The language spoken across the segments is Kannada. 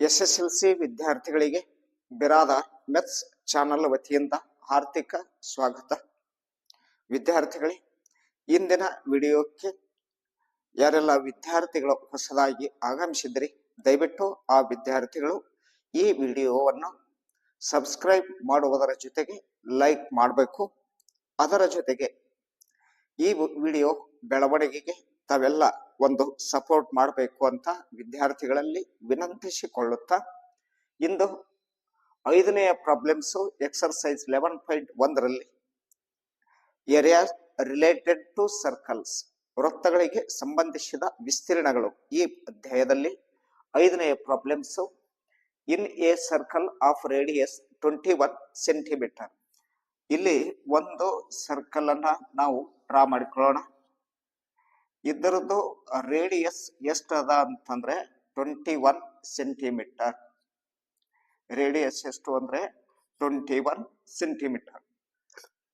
ಎಸ್ ಎಸ್ ಎಲ್ ಸಿ ವಿದ್ಯಾರ್ಥಿಗಳಿಗೆ ಬಿರಾದ ಮೆತ್ಸ್ ಚಾನಲ್ ವತಿಯಿಂದ ಹಾರ್ದಿಕ ಸ್ವಾಗತ. ವಿದ್ಯಾರ್ಥಿಗಳೇ, ಇಂದಿನ ವಿಡಿಯೋಕ್ಕೆ ಯಾರೆಲ್ಲ ವಿದ್ಯಾರ್ಥಿಗಳು ಹೊಸದಾಗಿ ಆಗಮಿಸಿದ್ರಿ, ದಯವಿಟ್ಟು ಆ ವಿದ್ಯಾರ್ಥಿಗಳು ಈ ವಿಡಿಯೋವನ್ನು ಸಬ್ಸ್ಕ್ರೈಬ್ ಮಾಡುವುದರ ಜೊತೆಗೆ ಲೈಕ್ ಮಾಡಬೇಕು. ಅದರ ಜೊತೆಗೆ ಈ ವಿಡಿಯೋ ಬೆಳವಣಿಗೆಗೆ ತಾವೆಲ್ಲ ಒಂದು ಸಪೋರ್ಟ್ ಮಾಡಬೇಕು ಅಂತ ವಿದ್ಯಾರ್ಥಿಗಳಲ್ಲಿ ವಿನಂತಿಸಿಕೊಳ್ಳುತ್ತಾ, ಇಂದು ಐದನೆಯ ಪ್ರಾಬ್ಲಮ್ಸು ಎಕ್ಸರ್ಸೈಸ್ ಲೆವೆನ್ ಪಾಯಿಂಟ್ ಒಂದರಲ್ಲಿ ಏರಿಯಾ ರಿಲೇಟೆಡ್ ಟು ಸರ್ಕಲ್ಸ್ ವೃತ್ತಗಳಿಗೆ ಸಂಬಂಧಿಸಿದ ವಿಸ್ತೀರ್ಣಗಳು. ಈ ಅಧ್ಯಾಯದಲ್ಲಿ ಐದನೆಯ problems in a circle of radius twenty one centimetre ಇಲ್ಲಿ ಒಂದು ಸರ್ಕಲ್ ಅನ್ನ ನಾವು ಡ್ರಾ ಮಾಡಿಕೊಳ್ಳೋಣ. ಇದರದ್ದು ರೇಡಿಯಸ್ ಎಷ್ಟದ ಅಂತಂದ್ರೆ ಟ್ವೆಂಟಿ ಒನ್ ಸೆಂಟಿಮೀಟರ್ ರೇಡಿಯಸ್ ಎಷ್ಟು ಅಂದ್ರೆ twenty one centimetre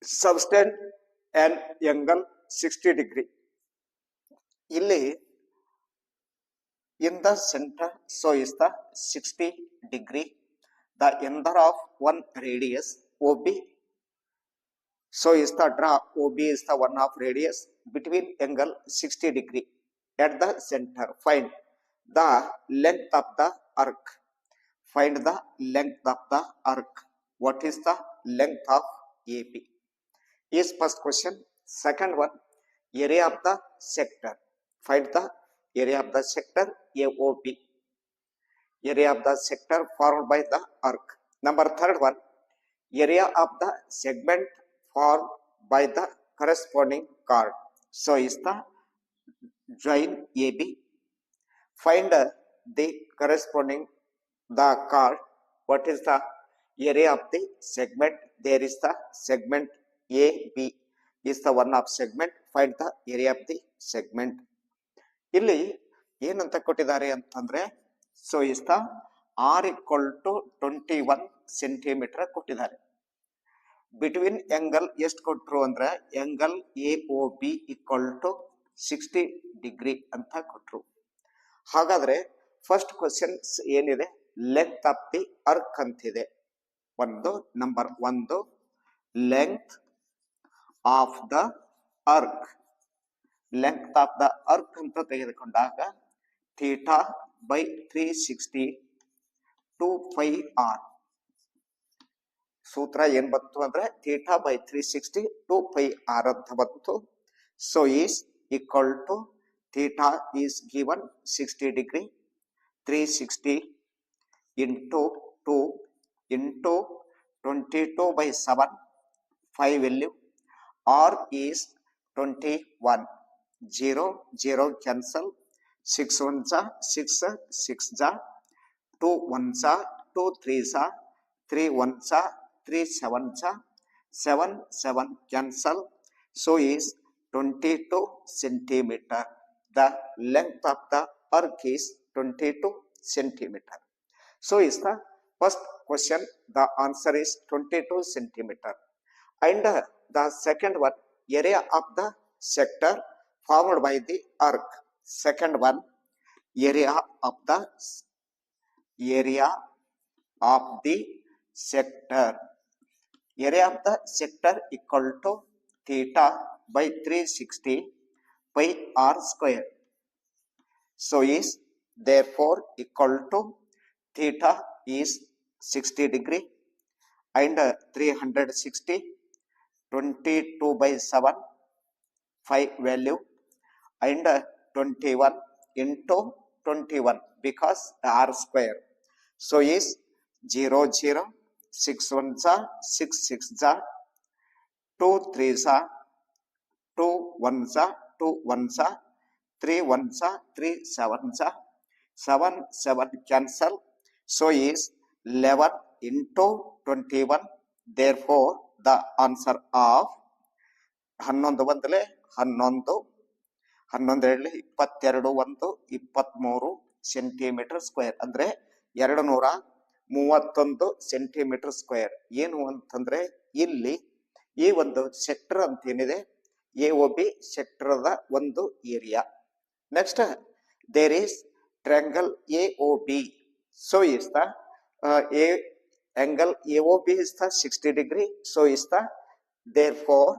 subtend and angle sixty degree ಇಲ್ಲಿ in the centre so is the sixty degree the under of one radius O B so is the draw O B is the one of radius. Between angle 60 degree at the center. Find the length of the arc. Find the length of the arc. What is the length of AB? Is first question. Second one, area of the sector. Find the area of the sector AOB. Area of the sector formed by the arc. Number third one, area of the segment formed by the corresponding chord. So is the join AB. Find uh, the corresponding the chord. What is the area of the segment? There is the segment AB is the one of segment. Find the area of the segment. ಇಲ್ಲಿ ಏನಂತ ಕೊಟ್ಟಿದ್ದಾರೆ ಅಂತಂದ್ರೆ so is the R equal to twenty one centimetre ಕೊಟ್ಟಿದ್ದಾರೆ ಬಿಟ್ವೀನ್ ಎಂಗಲ್ ಎಷ್ಟು ಕೊಟ್ಟರು ಅಂದ್ರೆ angle A O B equal to sixty degree ಅಂತ ಕೊಟ್ಟರು ಹಾಗಾದ್ರೆ ಫಸ್ಟ್ ಕ್ವಶನ್ಸ್ ಏನಿದೆ? ಲೆಂತ್ ಆಫ್ ದಿ ಅರ್ಕ್ ಅಂತಿದೆ. ಒಂದು ನಂಬರ್ ಒಂದು length of the arc length of the arc ಅಂತ ತೆಗೆದುಕೊಂಡಾಗ theta by three sixty to pi R ಸೂತ್ರ ಏನ್ ಬಂತು ಅಂದ್ರೆ theta by three sixty to pi R ಅಂತ ಬಂತು. So is equal to theta is given sixty degree three sixty into two into twenty two by seven five value r is twenty one zero zero cancel six one ಜಾ ಸಿಕ್ಸ್ ಸಿಕ್ಸ್ ಜಾ ಟು ಒನ್ ಜಾ ಟು ತ್ರೀ ಜಾ ತ್ರೀ ಒನ್ ಜಾ 3 7 cha 7 7 cancel so is 22 centimeter the length of the arc is 22 centimeter so is the first question the answer is 22 centimeter and uh, the second one area of the sector formed by the arc second one area of the area of the sector area of the sector equal to theta by 360 pi r square. So is therefore equal to theta is 60 degree and uh, 360 22 by 7 5 value and uh, 21 into 21 because r square. So is 0 0 6 1 six 6 6 za 2 3 za 2 1 za 2 1 za 3 1 za 3 7 za 7 7 cancel. So is 11 into 21 therefore, the answer of ಹನ್ನೊಂದು ಬಂದಲೆ ಹನ್ನೊಂದು, ಹನ್ನೊಂದರಲ್ಲಿ ಇಪ್ಪತ್ತೆರಡು ಒಂದು ಇಪ್ಪತ್ತ್ಮೂರು ಸೆಂಟಿಮೀಟರ್ ಸ್ಕ್ವೇರ್ ಅಂದರೆ ಎರಡು ನೂರ ಮೂವತ್ತೊಂದು ಸೆಂಟಿಮೀಟರ್ ಸ್ಕ್ವೇರ್ ಏನು ಅಂತಂದ್ರೆ ಇಲ್ಲಿ ಈ ಒಂದು ಸೆಕ್ಟರ್ ಅಂತ ಏನಿದೆ ಎ ಒ ಬಿ ಸೆಕ್ಟರ್ದ ಒಂದು area next there is triangle A O B so is the A O angle AOB is the 60 degree. There is in therefore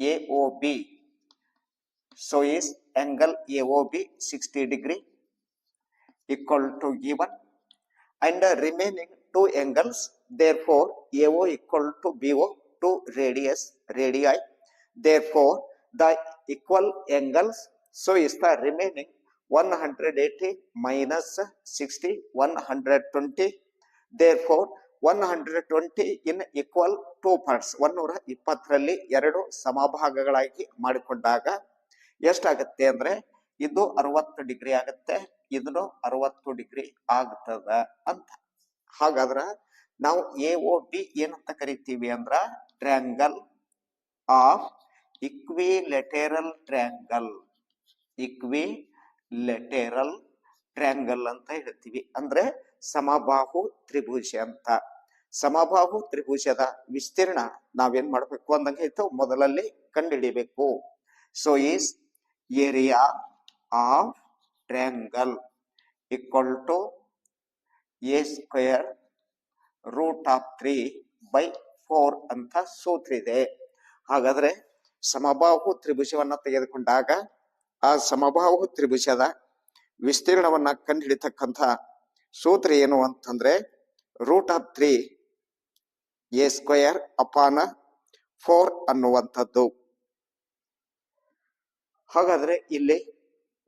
A O AOB. So is angle AOB 60 degree equal to given and the remaining two angles therefore AO equal to BO two radius radii therefore the equal angles so is the remaining 180 minus 60 120 therefore 120 in equal two parts ಒನ್ನೂರ ಇಪ್ಪತ್ತರಲ್ಲಿ ಎರಡು ಸಮಭಾಗಗಳಾಗಿ ಮಾಡಿಕೊಂಡಾಗ ಎಷ್ಟಾಗತ್ತೆ ಅಂದ್ರೆ ಇದು ಅರವತ್ತು ಡಿಗ್ರಿ ಆಗತ್ತೆ, ಇದನ್ನು ಅರವತ್ತು ಡಿಗ್ರಿ ಆಗ್ತದ ಅಂತ. ಹಾಗಾದ್ರ ನಾವು ಎ ಓ ಬಿ ಏನಂತ ಕರಿತೀವಿ ಅಂದ್ರ triangle of equilateral triangle equilateral triangle ಅಂತ ಹೇಳ್ತೀವಿ. ಅಂದ್ರೆ ಸಮಬಾಹು ತ್ರಿಭುಜ ಅಂತ. ಸಮಬಾಹು ತ್ರಿಭುಜದ ವಿಸ್ತೀರ್ಣ ನಾವೇನ್ ಮಾಡ್ಬೇಕು ಅಂದಂಗೆ ಇತ್ತು ಮೊದಲಲ್ಲಿ ಕಂಡುಹಿಡಿಬೇಕು. So is area of triangle equal to a square root of three by four ಅಂತ ಸೂತ್ರ ಇದೆ. ಹಾಗಾದ್ರೆ ಸಮಬಾಹು ತ್ರಿಭುಜವನ್ನ ತೆಗೆದುಕೊಂಡಾಗ ಆ ಸಮಬಾಹು ತ್ರಿಭುಜದ ವಿಸ್ತೀರ್ಣವನ್ನ ಕಂಡುಹಿಡಿತಕ್ಕಂಥ ಸೂತ್ರ ಏನು ಅಂತಂದ್ರೆ root of three a square upon four ಅನ್ನುವಂಥದ್ದು. ಹಾಗಾದ್ರೆ ಇಲ್ಲಿ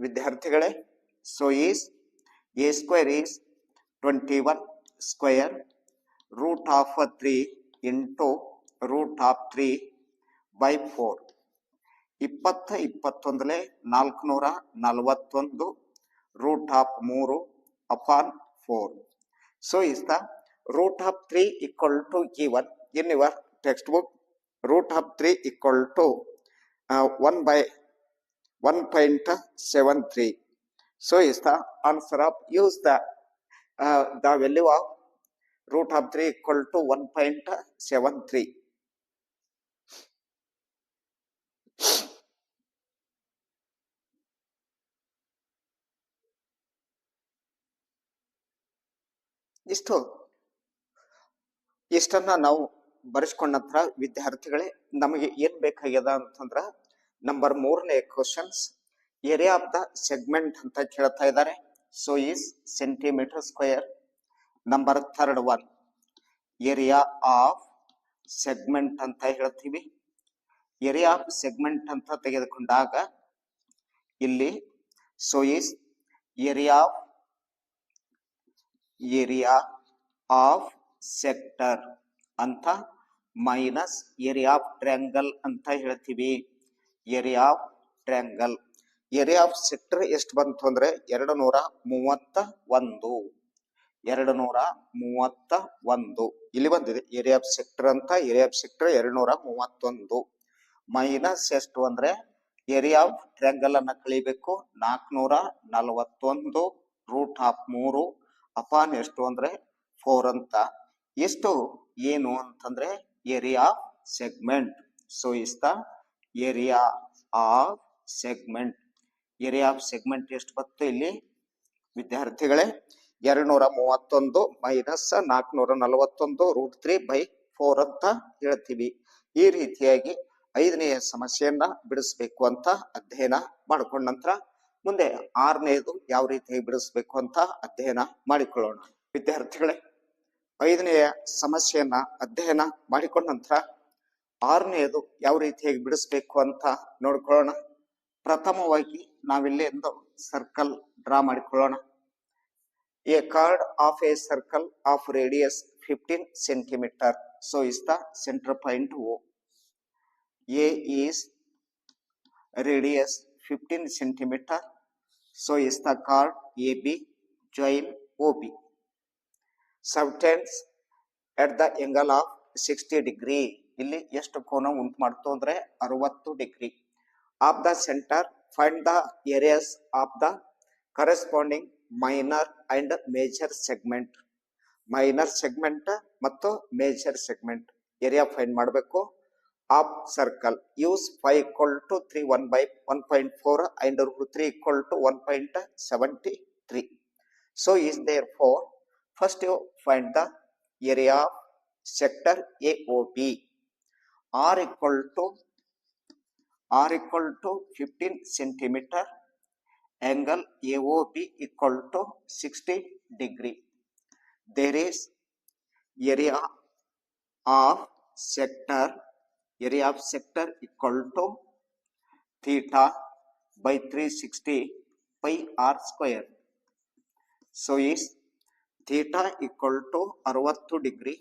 ವಿದ್ಯಾರ್ಥಿಗಳೇ so is a square is twenty one square root of three into root of three by four ಇಪ್ಪತ್ತ ಇಪ್ಪತ್ತೊಂದಲೇ ನಾಲ್ಕುನೂರ ನಲವತ್ತೊಂದು ರೂಟ್ ಆಫ್ ಮೂರು upon four so is the root of three equal to given in your textbook root of three equal to one by one point seven three so the the of of the the the value of root of three equal seven three ಇಷ್ಟು ಇಷ್ಟನ್ನ ನಾವು ಬರೆಸ್ಕೊಂಡ ನಂತರ ವಿದ್ಯಾರ್ಥಿಗಳೇ, ನಮಗೆ ಏನ್ ಬೇಕಾಗ್ಯದ ಅಂತಂದ್ರ ನಂಬರ್ ಮೂರನೇ questions area of the segment ಅಂತ ಕೇಳ್ತಾ ಇದ್ದಾರೆ. So is centimetre square number third one area of segment ಅಂತ ಹೇಳ್ತೀವಿ. ಏರಿಯಾ ಆಫ್ ಸೆಗ್ಮೆಂಟ್ ಅಂತ ತೆಗೆದುಕೊಂಡಾಗ, ಇಲ್ಲಿ so is area of area of sector ಅಂತ ಮೈನಸ್ ಏರಿಯಾ ಆಫ್ ಟ್ರ್ಯಾಂಗಲ್ ಅಂತ ಹೇಳ್ತೀವಿ. Area of triangle area of sector ಎಷ್ಟು ಬಂತು ಅಂದ್ರೆ ಎರಡು ನೂರ ಮೂವತ್ತ ಒಂದು. ಎರಡು ನೂರ ಮೂವತ್ತ ಒಂದು. ಇಲ್ಲಿ ಬಂದಿದೆ ಏರಿಯಾ ಆಫ್ ಸೆಕ್ಟರ್ ಅಂತ. ಏರಿಯಾ ಆಫ್ ಸೆಕ್ಟರ್ ಎರಡು ನೂರ ಮೂವತ್ತೊಂದು. ಮೈನಸ್ ಎಷ್ಟು ಅಂದ್ರೆ ಏರಿಯಾ ಆಫ್ ಟ್ರ್ಯಾಂಗಲ್ ಅನ್ನ ಕಳಿಬೇಕು. ನಾಲ್ಕುನೂರ ನಲವತ್ತೊಂದು ರೂಟ್ ಆಫ್ ಮೂರು ಅಪಾನ್ ಎಷ್ಟು ಅಂದ್ರೆ ಫೋರ್ ಅಂತ. ಎಷ್ಟು? ಏನು ಅಂತಂದ್ರೆ area of segment so is area of segment area of segment ಎಷ್ಟು ಬತ್ತು ಇಲ್ಲಿ? ವಿದ್ಯಾರ್ಥಿಗಳೇ, ಎರಡ್ನೂರ ಮೂವತ್ತೊಂದು ಮೈನಸ್ ನಾಲ್ಕನೂರ ನಲವತ್ತೊಂದು ರೂಟ್ ತ್ರೀ ಬೈ ಫೋರ್ ಅಂತ ಹೇಳ್ತೀವಿ. ಈ ರೀತಿಯಾಗಿ ಐದನೆಯ ಸಮಸ್ಯೆಯನ್ನ ಬಿಡಿಸ್ಬೇಕು ಅಂತ ಅಧ್ಯಯನ ಮಾಡಿಕೊಂಡ ನಂತರ ಮುಂದೆ ಆರನೇದು ಯಾವ ರೀತಿಯಾಗಿ ಬಿಡಿಸ್ಬೇಕು ಅಂತ ಅಧ್ಯಯನ ಮಾಡಿಕೊಳ್ಳೋಣ. ವಿದ್ಯಾರ್ಥಿಗಳೇ ಐದನೆಯ ಸಮಸ್ಯೆಯನ್ನ ಅಧ್ಯಯನ ಮಾಡಿಕೊಂಡ ನಂತರ ಆರನೆಯದು ಯಾವ ರೀತಿಯಾಗಿ ಬಿಡಿಸ್ಬೇಕು ಅಂತ ನೋಡ್ಕೊಳ್ಳೋಣ. ಪ್ರಥಮವಾಗಿ ನಾವಿಲ್ಲಿ ಒಂದು ಸರ್ಕಲ್ ಡ್ರಾ ಮಾಡಿಕೊಳ್ಳೋಣ. A chord of a circle of radius fifteen centimetre so is the centre point O A is radius fifteen centimetre So chord A B join join OB. Subtends at the angle of 60 degree. ಇಲ್ಲಿ ಎಷ್ಟು ಕೋನ ಉಂಟು ಮಾಡ್ತು ಅಂದ್ರೆ ಅರವತ್ತು degree. Of the centre find the areas of the corresponding minor and major segment minor segment ಮತ್ತು ಮೇಜರ್ ಸೆಗ್ಮೆಂಟ್ ಏರಿಯಾ ಫೈಂಡ್ ಮಾಡಬೇಕು. Of circle, use 5 equal to 3 1 by 1.4 and root 3 equal to 1.73 so for first you find the area sector A O AOB r equal to r equal to 15 centimeter angle AOB equal to 60 degree there is area of sector area of sector equal to theta by 360 pi r square so is theta equal to 60 degree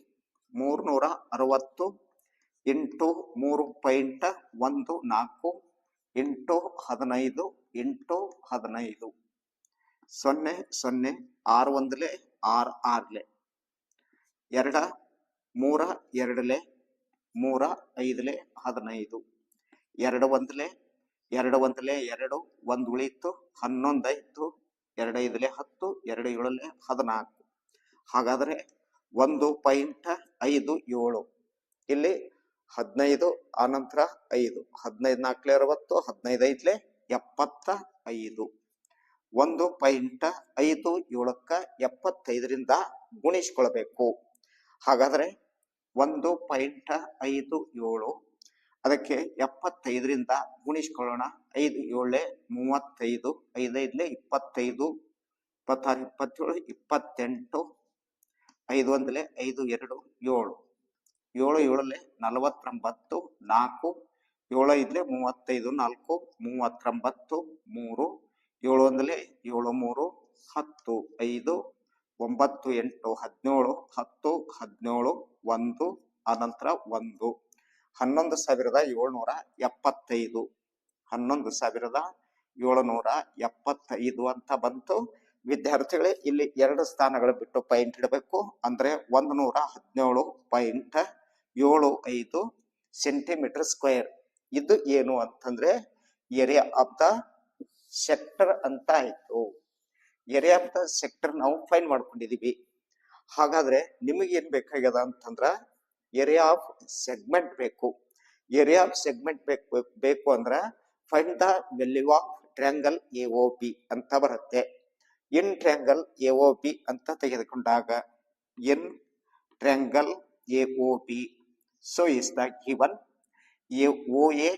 360 ಎಂಟು ಮೂರು ಪಾಯಿಂಟ್ ಒಂದು ನಾಲ್ಕು, ಎಂಟು ಹದಿನೈದು ಎಂಟು ಹದಿನೈದು. ಸೊನ್ನೆ ಸೊನ್ನೆ, ಆರು ಒಂದಲೆ, ಆರು ಆರ್ಲೆ ಎರಡ, ಮೂರ, ಎರಡಲೆ, ಮೂರ ಐದಲೆ, ಹದಿನೈದು. ಎರಡು ಒಂದಲೆ ಎರಡು ಒಂದಲೆ, ಎರಡು, ಒಂದು ಉಳಿತು, ಹನ್ನೊಂದು ಐದು ಎರಡು ಐದಲೆ, ಹತ್ತು, ಎರಡು ಏಳಲೆ, ಹದಿನಾಲ್ಕು. ಹಾಗಾದರೆ ಒಂದು ಪಾಯಿಂಟ್ ಐದು ಏಳು. ಇಲ್ಲಿ ಹದಿನೈದು, ಆನಂತರ ಐದು. ಹದಿನೈದು ನಾಲ್ಕಲೆ ಅರವತ್ತು, ಹದಿನೈದು ಐದಲೆ ಎಪ್ಪತ್ತ ಐದು. ಒಂದು ಪಾಯಿಂಟ್ ಐದು ಏಳಕ್ಕ ಎಪ್ಪತ್ತೈದರಿಂದ ಗುಣಿಸ್ಕೊಳ್ಬೇಕು. ಹಾಗಾದರೆ ಒಂದು ಪಾಯಿಂಟ್ ಐದು ಏಳು, ಅದಕ್ಕೆ ಎಪ್ಪತ್ತೈದರಿಂದ ಗುಣಿಸ್ಕೊಳ್ಳೋಣ. ಐದು ಏಳೆ ಮೂವತ್ತೈದು, ಐದೈದಲೆ ಇಪ್ಪತ್ತೈದು, ಇಪ್ಪತ್ತಾರು, ಇಪ್ಪತ್ತೇಳು, ಇಪ್ಪತ್ತೆಂಟು, ಐದು ಒಂದಲೆ ಐದು, ಎರಡು, ಏಳು. ಏಳು ಏಳಲ್ಲಿ ನಲವತ್ತೊಂಬತ್ತು ನಾಲ್ಕು, ಏಳು ಇದ್ಲೆ ಮೂವತ್ತೈದು ನಾಲ್ಕು, ಮೂವತ್ತೊಂಬತ್ತು ಮೂರು, ಏಳು ಒಂದಲೆ ಏಳು ಮೂರು, ಹತ್ತು ಐದು, ಒಂಬತ್ತು ಎಂಟು ಹದಿನೇಳು, ಹತ್ತು ಹದಿನೇಳು ಒಂದು ಆನಂತರ ಒಂದು. ಹನ್ನೊಂದು ಸಾವಿರದ ಏಳ್ನೂರ ಎಪ್ಪತ್ತೈದು. ಹನ್ನೊಂದು ಸಾವಿರದ ಏಳುನೂರ ಎಪ್ಪತ್ತೈದು ಅಂತ ಬಂತು. ವಿದ್ಯಾರ್ಥಿಗಳೇ, ಇಲ್ಲಿ ಎರಡು ಸ್ಥಾನಗಳು ಬಿಟ್ಟು ಪಾಯಿಂಟ್ ಇಡಬೇಕು. ಅಂದ್ರೆ ಒಂದು ನೂರ ಹದಿನೇಳು ಪಾಯಿಂಟ್ ಏಳು, ಐದು ಸೆಂಟಿಮೀಟರ್ ಸ್ಕ್ವೇರ್. ಇದು ಏನು ಅಂತಂದ್ರೆ ಏರಿಯಾ ಆಫ್ ದ ಸೆಕ್ಟರ್ ಅಂತ ಆಯ್ತು. ಏರಿಯಾ ಆಫ್ ದ ಸೆಕ್ಟರ್ ನಾವು ಫೈನ್ ಮಾಡ್ಕೊಂಡಿದೀವಿ. ಹಾಗಾದ್ರೆ ನಿಮಗೆ ಏನ್ ಬೇಕಾಗ್ಯದ ಅಂತಂದ್ರ ಏರಿಯಾ ಆಫ್ ಸೆಗ್ಮೆಂಟ್ ಬೇಕು. ಏರಿಯಾ ಆಫ್ ಸೆಗ್ಮೆಂಟ್ ಬೇಕು ಬೇಕು ಅಂದ್ರ find the value of triangle A O B ಅಂತ ಬರುತ್ತೆ. In triangle A O B ಅಂತ ತೆಗೆದುಕೊಂಡಾಗ in triangle A O B so is the given A O A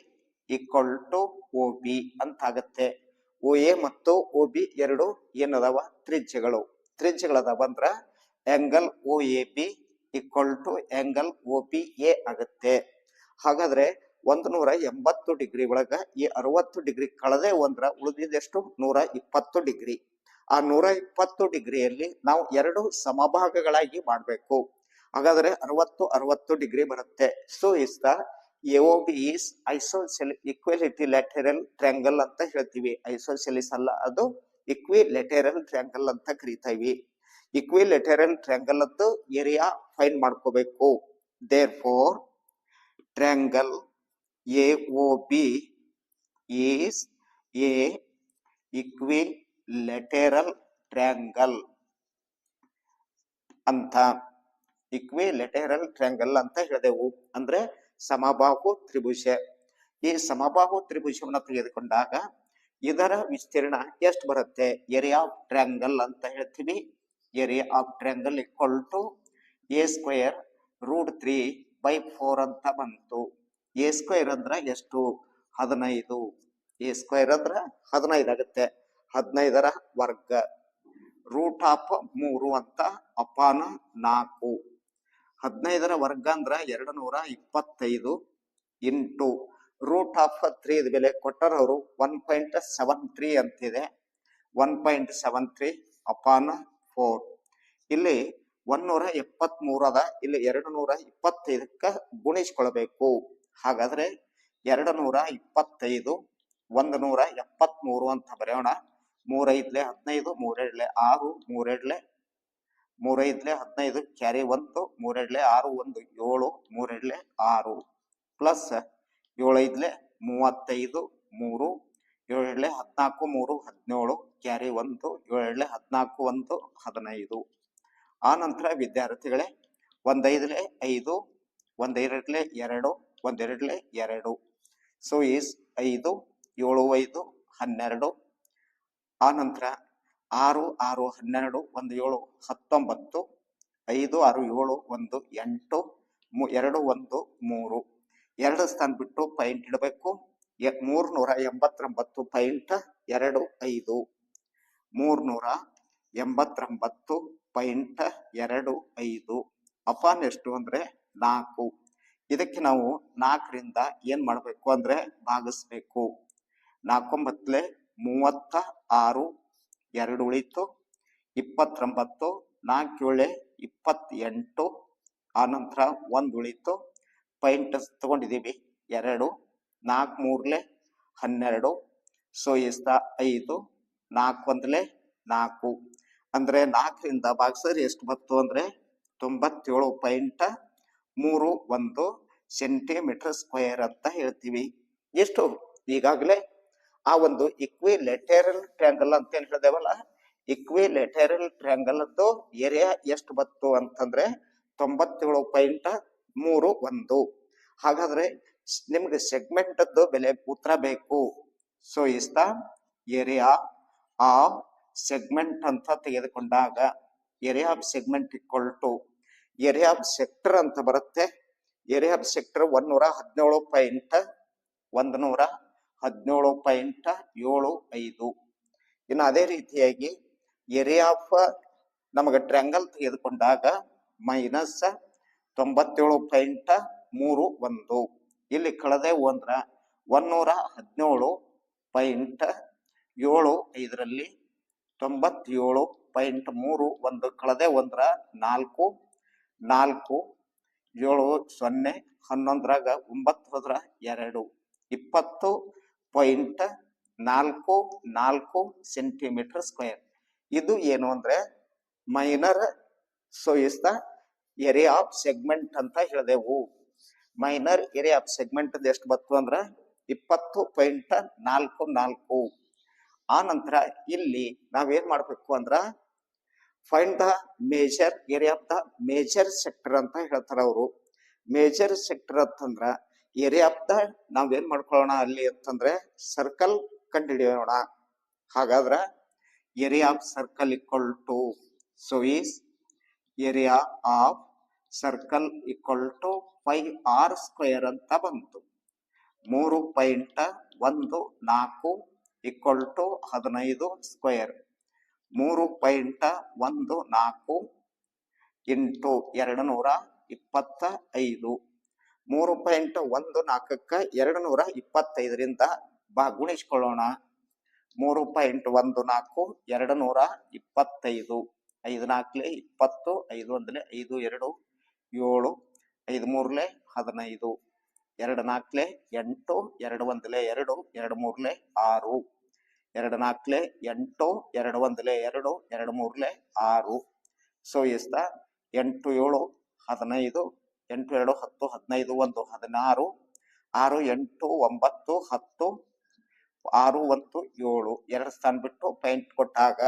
equal to O B ಅಂತ ಆಗುತ್ತೆ ಒ ಎ ಮತ್ತು ಒ ಬಿ ಎರಡು ಏನದಾವ? ತ್ರಿಜ್ಯಗಳು. ತ್ರಿಜ್ಯಗಳದಾವ ಅಂದ್ರ angle O A B equal to angle O B A ಆಗುತ್ತೆ. ಹಾಗಾದ್ರೆ ಒಂದು ನೂರ ಎಂಬತ್ತು ಡಿಗ್ರಿ ಒಳಗ ಈ ಅರವತ್ತು ಡಿಗ್ರಿ ಕಳೆದೇ ಒಂದ್ರ ಉಳಿದಿದ್ದೆಷ್ಟು? ನೂರ ಇಪ್ಪತ್ತು ಡಿಗ್ರಿ. ಆ ನೂರ ಇಪ್ಪತ್ತು ಡಿಗ್ರಿಯಲ್ಲಿ ನಾವು ಎರಡು ಸಮಭಾಗಗಳಾಗಿ ಮಾಡಬೇಕು. ಹಾಗಾದ್ರೆ ಅರವತ್ತು ಅರವತ್ತು ಡಿಗ್ರಿ ಬರುತ್ತೆ. So is the A O B is isosceles equilateral triangle ಅಂತ ಹೇಳ್ತೀವಿ. ಐಸೋಸೆಲಿಸ್ ಅಲ್ಲ, ಅದು ಇಕ್ವಿ ಲೆಟೆರಲ್ ಟ್ರ್ಯಾಂಗಲ್ ಅಂತ ಕರಿತೀವಿ ಇಕ್ವಿಲೆಟರಲ್ ಟ್ರ್ಯಾಂಗಲ್ ಅದು ಏರಿಯಾ ಫೈನ್ ಮಾಡ್ಕೋಬೇಕು. Therefore triangle A O B is a equilateral triangle ಅಂತ. ಇಕ್ವಿಲೆಟರಲ್ ಟ್ರ್ಯಾಂಗಲ್ ಅಂತ ಹೇಳಿದೆವು. ಅಂದ್ರೆ ಸಮಬಾಹು ತ್ರಿಭುಜ. ಈ ಸಮಬಾಹು ತ್ರಿಭುಜವನ್ನು ತೆಗೆದುಕೊಂಡಾಗ ಇದರ ವಿಸ್ತೀರ್ಣ ಎಷ್ಟು ಬರುತ್ತೆ? ಏರಿಯಾ ಆಫ್ ಟ್ರಯಾಂಗಲ್ ಅಂತ ಹೇಳ್ತೀವಿ area of triangle equal to a square root three by four ಅಂತ ಬಂತು. ಎ ಸ್ಕ್ವೇರ್ ಅಂದ್ರೆ ಎಷ್ಟು? ಹದಿನೈದು. ಎ ಸ್ಕ್ವೇರ್ ಅಂದ್ರೆ ಹದಿನೈದು ಆಗುತ್ತೆ. ಹದಿನೈದರ ವರ್ಗ. ರೂಟ್ ಆಫ್ ಮೂರು ಅಂತ ಅಪಾನ ನಾಲ್ಕು. ಹದಿನೈದರ ವರ್ಗ ಅಂದ್ರೆ ಎರಡು ನೂರ ಇಪ್ಪತ್ತೈದು ಇಂಟು ರೂಟ್ ಆಫ್ ತ್ರೀ ಬೆಲೆ ಕೊಟ್ಟರವರು ಒನ್ ಪಾಯಿಂಟ್ ಸೆವೆನ್ ತ್ರೀ ಅಂತಿದೆ. One point seven three upon four. ಇಲ್ಲಿ ಒನ್ನೂರ ಎಪ್ಪತ್ತ್ ಅದ ಇಲ್ಲಿ ಎರಡು ನೂರ ಇಪ್ಪತ್ತೈದಕ್ಕ ಗುಣಿಸ್ಕೊಳ್ಬೇಕು. ಹಾಗಾದ್ರೆ ಎರಡು ನೂರ ಇಪ್ಪತ್ತೈದು ಒಂದು ನೂರ ಎಪ್ಪತ್ಮೂರು ಅಂತ ಬರೆಯೋಣ. ಮೂರೈದ್ಲೆ ಹದಿನೈದು ಮೂರೆಡ್ಲೆ ಆರು ಮೂರೆಡ್ಲೆ ಮೂರೈದ್ಲೆ ಹದಿನೈದು, ಕ್ಯಾರಿ ಒಂದು ಮೂರೆಡ್ಲೆ ಆರು ಒಂದು, ಏಳು ಮೂರೆಡ್ಲೆ ಆರು, ಪ್ಲಸ್ ಏಳೈದ್ಲೆ ಮೂವತ್ತೈದು, ಮೂರು ಏಳೆಡ್ಲೆ ಹದಿನಾಲ್ಕು, ಮೂರು, ಹದಿನೇಳು, ಕ್ಯಾರಿ ಒಂದು ಏಳೆಡ್ಲೆ ಹದಿನಾಲ್ಕು ಒಂದು, ಹದಿನೈದು. ಆ ನಂತರ ವಿದ್ಯಾರ್ಥಿಗಳೇ, ಒಂದೈದಲೆ ಐದು ಒಂದೆರಡ್ಲೆ ಎರಡು ಒಂದೆರಡ್ಲೆ ಎರಡು. ಸೊ ಈಸ್ ಐದು, ಏಳು ಐದು, ಹನ್ನೆರಡು. ಆನಂತರ ಆರು ಆರು, ಹನ್ನೆರಡು, ಒಂದು, ಏಳು, ಹತ್ತೊಂಬತ್ತು, ಐದು, ಆರು, ಏಳು, ಒಂದು, ಎಂಟು ಎರಡು, ಒಂದು, ಮೂರು. ಎರಡು ಸ್ಥಾನ ಬಿಟ್ಟು ಪಾಯಿಂಟ್ ಇಡಬೇಕು. ಮೂರ್ನೂರ ಎಂಬತ್ತೊಂಬತ್ತು ಪಾಯಿಂಟ್ ಎರಡು ಐದು. ಮೂರ್ನೂರ ಎಂಬತ್ತೊಂಬತ್ತು ಪಾಯಿಂಟ್ ಎರಡು ಐದು. ಅಪಾನ್ ಎಷ್ಟು ಅಂದ್ರೆ ನಾಲ್ಕು. ಇದಕ್ಕೆ ನಾವು ನಾಲ್ಕರಿಂದ ಏನು ಮಾಡಬೇಕು ಅಂದ್ರೆ ಭಾಗಿಸ್ಬೇಕು. ನಾಲ್ಕೊಂಬತ್ತಲೆ ಮೂವತ್ತ ಆರು ಎರಡು ಉಳಿತು, ಇಪ್ಪತ್ತೊಂಬತ್ತು, ನಾಲ್ಕು ಏಳೆ, ಇಪ್ಪತ್ತೆಂಟು. ಆನಂತರ ಒಂದು ಉಳಿತು. ಪೈಂಟ್ ತಗೊಂಡಿದ್ದೀವಿ, ಎರಡು, ನಾಲ್ಕು ಮೂರಲೆ, ಹನ್ನೆರಡು. ಸೊ ಇಸ್ತ ಐದು, ನಾಲ್ಕು ಒಂದಲೆ, ನಾಲ್ಕು. ಅಂದರೆ ನಾಲ್ಕರಿಂದ ಭಾಗಿಸಿದ್ರೆ ಎಷ್ಟು ಬಂತು ಅಂದರೆ ತೊಂಬತ್ತೇಳು ಪಾಯಿಂಟ್ ಮೂರು ಒಂದು ಸೆಂಟಿಮೀಟರ್ ಸ್ಕ್ವೇರ್ ಅಂತ ಹೇಳ್ತೀವಿ. ಎಷ್ಟು? ಈಗಾಗಲೇ ಆ ಒಂದು ಇಕ್ವಿ ಲೆಟೆರಲ್ ಟ್ರ್ಯಾಂಗಲ್ ಅಂತ ಏನ್ ಹೇಳಿದೆವಲ್ಲ? ಇಕ್ವಿಲೆಟರಲ್ ಟ್ರ್ಯಾಂಗಲ್ ಅದ್ದು ಏರಿಯಾ ಎಷ್ಟು ಬತ್ತು ಅಂತಂದ್ರೆ ತೊಂಬತ್ತೇಳು ಪಾಯಿಂಟ್ ಮೂರು ಒಂದು. ಹಾಗಾದ್ರೆ ನಿಮ್ಗೆ ಸೆಗ್ಮೆಂಟ್ ಅದ್ದು ಬೆಲೆ ಉತ್ತರ ಬೇಕು. So is area of segment ಅಂತ ತೆಗೆದುಕೊಂಡಾಗ area of segment equal to area of sector ಅಂತ ಬರುತ್ತೆ. ಏರಿಯಾ ಆಫ್ ಸೆಕ್ಟರ್ ಒಂದೂರ ಹದಿನೇಳು ಪಾಯಿಂಟ್ ಒಂದು ನೂರ ಹದಿನೇಳು ಪಾಯಿಂಟ್ ಏಳು ಐದು. ಇನ್ನು ಅದೇ ರೀತಿಯಾಗಿ ಏರಿಯಾ ಆಫ್ ನಮಗೆ ಟ್ರ್ಯಾಂಗಲ್ ತೆಗೆದುಕೊಂಡಾಗ ಮೈನಸ್ ತೊಂಬತ್ತೇಳು ಪಾಯಿಂಟ್ ಮೂರು ಒಂದು. ಇಲ್ಲಿ ಕಳೆದೆವು ಅಂದ್ರ ಒನ್ನೂರ ಹದಿನೇಳು ಪಾಯಿಂಟ್ ಏಳು ಐದರಲ್ಲಿ ತೊಂಬತ್ತೇಳು ಪಾಯಿಂಟ್ ಮೂರು ಒಂದು ಕಳೆದೆ ಒಂದ್ರ ನಾಲ್ಕು ನಾಲ್ಕು, ಏಳು, ಸೊನ್ನೆ, ಹನ್ನೊಂದರಾಗ ಒಂಬತ್ತು ಹೋದ್ರ ಎರಡು. ಇಪ್ಪತ್ತು ಪಾಯಿಂಟ್ ನಾಲ್ಕು ನಾಲ್ಕು ಸೆಂಟಿಮೀಟರ್ ಸ್ಕ್ವೇರ್. ಇದು ಏನು ಅಂದ್ರೆ minor so is the area of segment ಅಂತ ಹೇಳಿದೆವು. ಮೈನರ್ ಏರಿಯಾ ಆಫ್ ಸೆಗ್ಮೆಂಟ್ ಎಷ್ಟು ಬತ್ತು ಅಂದ್ರೆ ಇಪ್ಪತ್ತು ಪಾಯಿಂಟ್ ನಾಲ್ಕು ನಾಲ್ಕು. ಆ ನಂತರ ಇಲ್ಲಿ ನಾವೇನ್ ಮಾಡ್ಬೇಕು ಅಂದ್ರ find the major area of the major sector ಅಂತ ಹೇಳ್ತಾರ ಅವರು ಮೇಜರ್ ಸೆಕ್ಟರ್ ಅಂತಂದ್ರ ಏರಿಯಾ ಆಫ್ ದ ನಾವೇನ್ ಮಾಡ್ಕೊಳ್ಳೋಣ ಅಲ್ಲಿ ಅಂತಂದ್ರೆ ಸರ್ಕಲ್ ಕಂಡುಹಿಡಿಯೋಣ. ಹಾಗಾದ್ರೆ area of circle equal to so is area of circle equal to five r square ಅಂತ ಬಂತು. ಮೂರು ಪಾಯಿಂಟ್ ಒಂದು ನಾಲ್ಕು ಇಕ್ವಲ್ ಟು ಹದಿನೈದು ಸ್ಕ್ವೇರ್ ಮೂರು ಪಾಯಿಂಟ್ ಒಂದು ನಾಲ್ಕು ಇಂಟು ಎರಡು ನೂರ ಇಪ್ಪತ್ತ ಐದು ಮೂರು ಪಾಯಿಂಟ್ ಒಂದು ನಾಲ್ಕಕ್ಕೆ ಎರಡು ನೂರ ಇಪ್ಪತ್ತೈದರಿಂದ ಬಾ ಗುಣಿಸ್ಕೊಳ್ಳೋಣ ಮೂರು ಪಾಯಿಂಟ್ ಒಂದು ನಾಲ್ಕು ಎರಡು ನೂರ ಇಪ್ಪತ್ತೈದು. ಐದು ನಾಲ್ಕಲೆ ಇಪ್ಪತ್ತು, ಐದು ಒಂದಲೆ ಐದು, ಎರಡು ಏಳು, ಐದು ಮೂರಲೆ ಹದಿನೈದು. ಎರಡು ನಾಲ್ಕಲೆ ಎಂಟು, ಎರಡು ಒಂದಲೆ ಎರಡು ಎರಡು ಮೂರಲೆ ಆರು. ಎರಡು ನಾಲ್ಕಲೆ ಎಂಟು, ಎರಡು ಒಂದಲೆ ಎರಡು ಎರಡು ಮೂರಲೆ ಆರು. ಸೊ ಎಷ್ಟ ಎಂಟು ಏಳು ಹದಿನೈದು ಎಂಟು ಎರಡು ಹತ್ತು, ಹದಿನೈದು, ಒಂದು, ಹದಿನಾರು, ಆರು, ಎಂಟು, ಒಂಬತ್ತು, ಹತ್ತು, ಆರು, ಒಂದು, ಏಳು. ಎರಡು ಸ್ಥಾನ ಬಿಟ್ಟು ಪಾಯಿಂಟ್ ಕೊಟ್ಟಾಗ.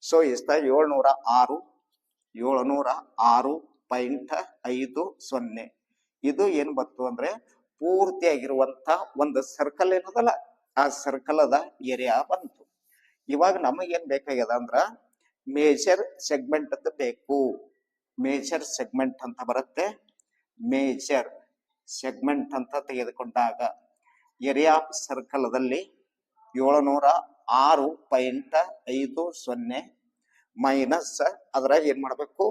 ಸೊ ಎಷ್ಟ ಏಳ್ನೂರ ಆರು, ಏಳುನೂರ ಆರು ಪಾಯಿಂಟ್ ಐದು ಸೊನ್ನೆ. ಇದು ಏನ್ ಬಂತು ಅಂದ್ರೆ ಪೂರ್ತಿಯಾಗಿರುವಂತ ಒಂದು ಸರ್ಕಲ್ ಏನದಲ್ಲ, ಆ ಸರ್ಕಲ್ ಅದ ಏರಿಯಾ ಬಂತು. ಇವಾಗ ನಮಗೇನ್ ಬೇಕಾಗ್ಯದ ಅಂದ್ರ ಮೇಜರ್ ಸೆಗ್ಮೆಂಟ್ ಅಂತ ಬೇಕು. ಮೇಜರ್ ಸೆಗ್ಮೆಂಟ್ ಅಂತ ಬರುತ್ತೆ. ಮೇಜರ್ ಸೆಗ್ಮೆಂಟ್ ಅಂತ ತೆಗೆದುಕೊಂಡಾಗ ಏರಿಯಾ ಸರ್ಕಲ್ದಲ್ಲಿ ಏಳುನೂರ ಆರು ಪಾಯಿಂಟ್ ಐದು ಸೊನ್ನೆ ಮೈನಸ್ ಅದರ ಏನ್ ಮಾಡಬೇಕು?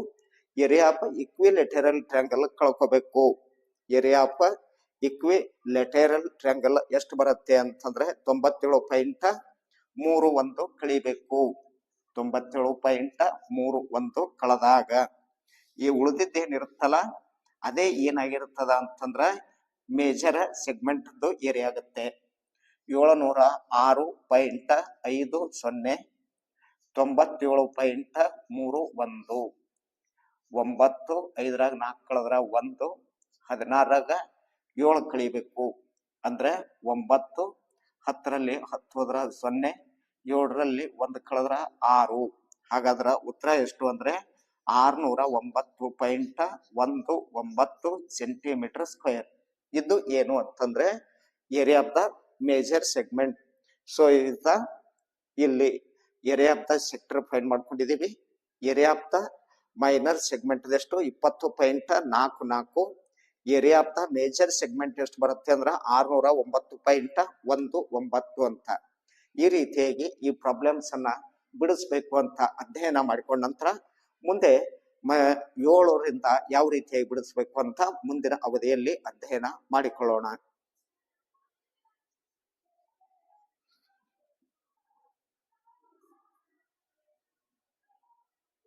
ಏರಿಯಾ ಆಫ್ ಇಕ್ವಿಲೆಟರಲ್ ಟ್ರ್ಯಾಂಗಲ್ ಕಳ್ಕೋಬೇಕು. Area of equilateral triangle ಎಷ್ಟು ಬರುತ್ತೆ ಅಂತಂದ್ರೆ ತೊಂಬತ್ತೇಳು ಪಾಯಿಂಟ್ ಮೂರು ಒಂದು ಕಳಿಬೇಕು. ತೊಂಬತ್ತೇಳು ಪಾಯಿಂಟ್ ಮೂರು ಒಂದು ಕಳೆದಾಗ ಈ ಉಳಿದಿದ್ದೇನಿರುತ್ತಲ್ಲ ಅದೇ ಏನಾಗಿರ್ತದ ಅಂತಂದ್ರ ಮೇಜರ್ ಸೆಗ್ಮೆಂಟ್ ಏರಿಯಾ ಆಗುತ್ತೆ. ಏಳುನೂರ ಆರು ಪಾಯಿಂಟ್ ಐದು ಸೊನ್ನೆ, ತೊಂಬತ್ತೇಳು ಪಾಯಿಂಟ್ ಮೂರು ಒಂದು, ಒಂಬತ್ತು ಐದರಾಗ ನಾಲ್ಕು ಕಳೆದ್ರ ಒಂದು ಹದಿನಾರಾಗ ಏಳು ಕಳಿಬೇಕು. ಅಂದ್ರೆ ಒಂಬತ್ತು ಹತ್ತರಲ್ಲಿ ಹತ್ತು ಹೋದ್ರ ಸೊನ್ನೆ, ಏಳರಲ್ಲಿ ಒಂದು ಕಳೆದ್ರ ಆರು. ಹಾಗಾದ್ರ ಉತ್ತರ ಎಷ್ಟು ಅಂದ್ರೆ ಆರ್ನೂರ ಒಂಬತ್ತು ಪಾಯಿಂಟ್ ಒಂದು ಒಂಬತ್ತು ಸೆಂಟಿಮೀಟರ್ ಸ್ಕ್ವೇರ್ ಇದು ಏನು ಅಂತಂದ್ರೆ area of the major segment so ಇದ ಇಲ್ಲಿ area of the sector find ಮಾಡ್ಕೊಂಡಿದೀವಿ. Area of the minor segment ಎಷ್ಟು ಇಪ್ಪತ್ತು ಪಾಯಿಂಟ್ ನಾಲ್ಕು ನಾಲ್ಕು. Area of the major segment ಎಷ್ಟು ಬರುತ್ತೆ ಅಂದ್ರೆ ಆರ್ನೂರ ಒಂಬತ್ತು ಪಾಯಿಂಟ್ ಒಂದು ಒಂಬತ್ತು ಅಂತ. ಈ ರೀತಿಯಾಗಿ ಈ ಪ್ರಾಬ್ಲಮ್ಸ್ ಅನ್ನ ಬಿಡಿಸ್ಬೇಕು ಅಂತ ಅಧ್ಯಯನ ಮಾಡಿಕೊಂಡ ನಂತರ ಮುಂದೆ ಮ ಏಳರಿಂದ ಯಾವ ರೀತಿಯಾಗಿ ಬಿಡಿಸ್ಬೇಕು ಅಂತ ಮುಂದಿನ ಅವಧಿಯಲ್ಲಿ ಅಧ್ಯಯನ ಮಾಡಿಕೊಳ್ಳೋಣ.